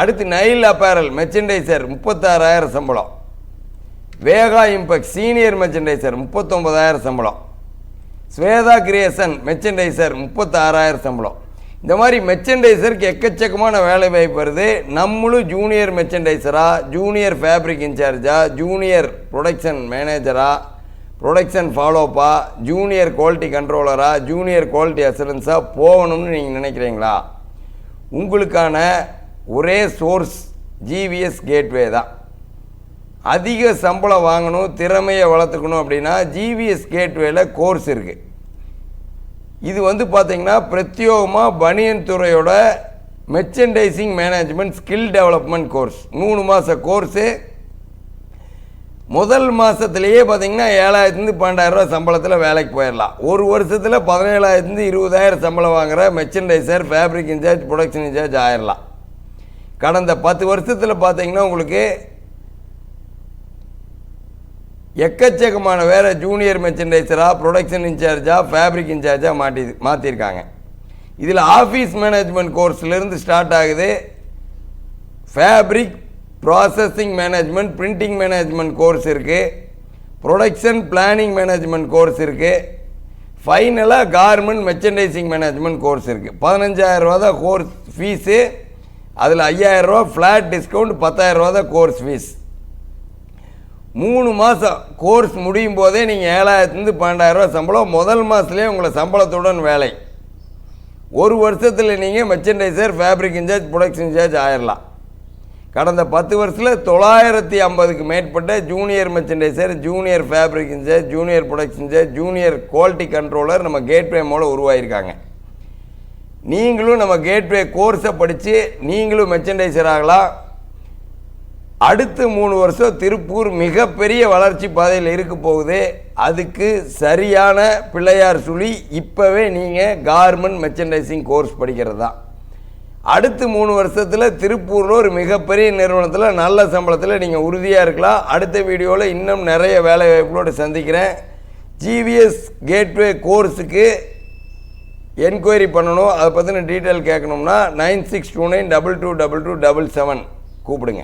அடுத்து Nile apparel merchandiser முப்பத்தாறாயிரம் சம்பளம். வேகா இம்பெக்ட் சீனியர் மெர்ச்சன்டைசர் முப்பத்தொம்பதாயிரம் சம்பளம். ஸ்வேதா கிரியேசன் மெர்ச்சன்டைசர் முப்பத்தாறாயிரம் சம்பளம். இந்த மாதிரி மெர்ச்சன்டைசருக்கு எக்கச்சக்கமான வேலை வாய்ப்பு வருது. நம்மளும் ஜூனியர் மெர்ச்சன்டைசரா ஜூனியர் ஃபேப்ரிக் இன்சார்ஜாக ஜூனியர் ப்ரொடக்ஷன் மேனேஜரா ப்ரொடக்ஷன் ஃபாலோப்பா ஜூனியர் குவாலிட்டி கண்ட்ரோலராக ஜூனியர் குவாலிட்டி அசூரன்ஸாக போகணும்னு நீங்கள் நினைக்கிறீங்களா? உங்களுக்கான ஒரே சோர்ஸ் ஜிவிஎஸ் கேட்வே தான். அதிக சம்பளம் வாங்கணும் திறமையை வளர்த்துக்கணும் அப்படின்னா ஜிவிஎஸ் கேட்வேல கோர்ஸ் இருக்குது இது வந்து பார்த்திங்கன்னா பிரத்யோகமாக பனியன் துறையோட merchandising management skill development course மூணு மாத கோர்ஸு முதல் மாதத்துலேயே பார்த்திங்கன்னா ஏழாயிரத்துலேருந்து பன்னெண்டாயிரரூவா சம்பளத்தில் வேலைக்கு போயிடலாம். ஒரு வருஷத்தில் பதினேழாயிரத்துலேருந்து இருபதாயிரம் சம்பளம் வாங்குற merchandiser fabric incharge production incharge ஆயிடலாம் கடந்த பத்து வருஷத்தில் பார்த்தீங்கன்னா உங்களுக்கு எக்கச்சக்கமான வேறு ஜூனியர் மெர்ச்சன்டைசராக ப்ரொடக்ஷன் இன்சார்ஜாக ஃபேப்ரிக் இன்சார்ஜாக மாட்டி மாற்றிருக்காங்க இதில் ஆஃபீஸ் மேனேஜ்மெண்ட் கோர்ஸ்லேருந்து ஸ்டார்ட் ஆகுது. Fabric processing management printing management course இருக்குது ப்ரொடக்ஷன் பிளானிங் மேனேஜ்மெண்ட் கோர்ஸ் இருக்குது ஃபைனலாக கார்மெண்ட் மெர்ச்சன்டைசிங் மேனேஜ்மெண்ட் கோர்ஸ் இருக்குது பதினஞ்சாயிரரூவா தான் கோர்ஸ் ஃபீஸு அதில் ஐயாயிரரூவா ஃப்ளாட் டிஸ்கவுண்ட் பத்தாயிரரூவா தான் கோர்ஸ் ஃபீஸ் மூணு மாதம் கோர்ஸ் முடியும் போதே நீங்கள் ஏழாயிரத்துலேருந்து பன்னெண்டாயிரரூவா சம்பளம் முதல் மாதத்துலேயே உங்களை சம்பளத்துடன் வேலை. ஒரு வருஷத்தில் நீங்கள் merchandiser fabric incharge production incharge ஆயிடலாம் கடந்த பத்து வருஷத்தில் தொள்ளாயிரத்தி ஐம்பதுக்கு மேற்பட்ட junior merchandiser junior fabric incharge junior production incharge junior quality controller நம்ம கேட்வே மூலம் உருவாகியிருக்காங்க. நீங்களும் நம்ம கேட்வே கோர்ஸை படித்து நீங்களும் மெர்ச்சன்டைசர் ஆகலாம் அடுத்து மூணு வருஷம் திருப்பூர் மிகப்பெரிய வளர்ச்சி பாதையில் இருக்க போகுது. அதுக்கு சரியான பிள்ளையார் சுழி இப்போவே நீங்கள் கார்மெண்ட் மெர்ச்சன்டைசிங் கோர்ஸ் படிக்கிறது. தான் அடுத்து மூணு வருஷத்தில் திருப்பூரில் ஒரு மிகப்பெரிய நிறுவனத்தில் நல்ல சம்பளத்தில் நீங்கள் உறுதியாக இருக்கலாம் அடுத்த வீடியோவில் இன்னும் நிறைய வேலை வாய்ப்புகளோடு சந்திக்கிறேன். ஜிவிஎஸ் கேட்வே கோர்ஸுக்கு என்கொயரி பண்ணணும் அதை பற்றின டீட்டெயில் கேட்கணும்னா nine six two nine double two double two double seven கூப்பிடுங்க.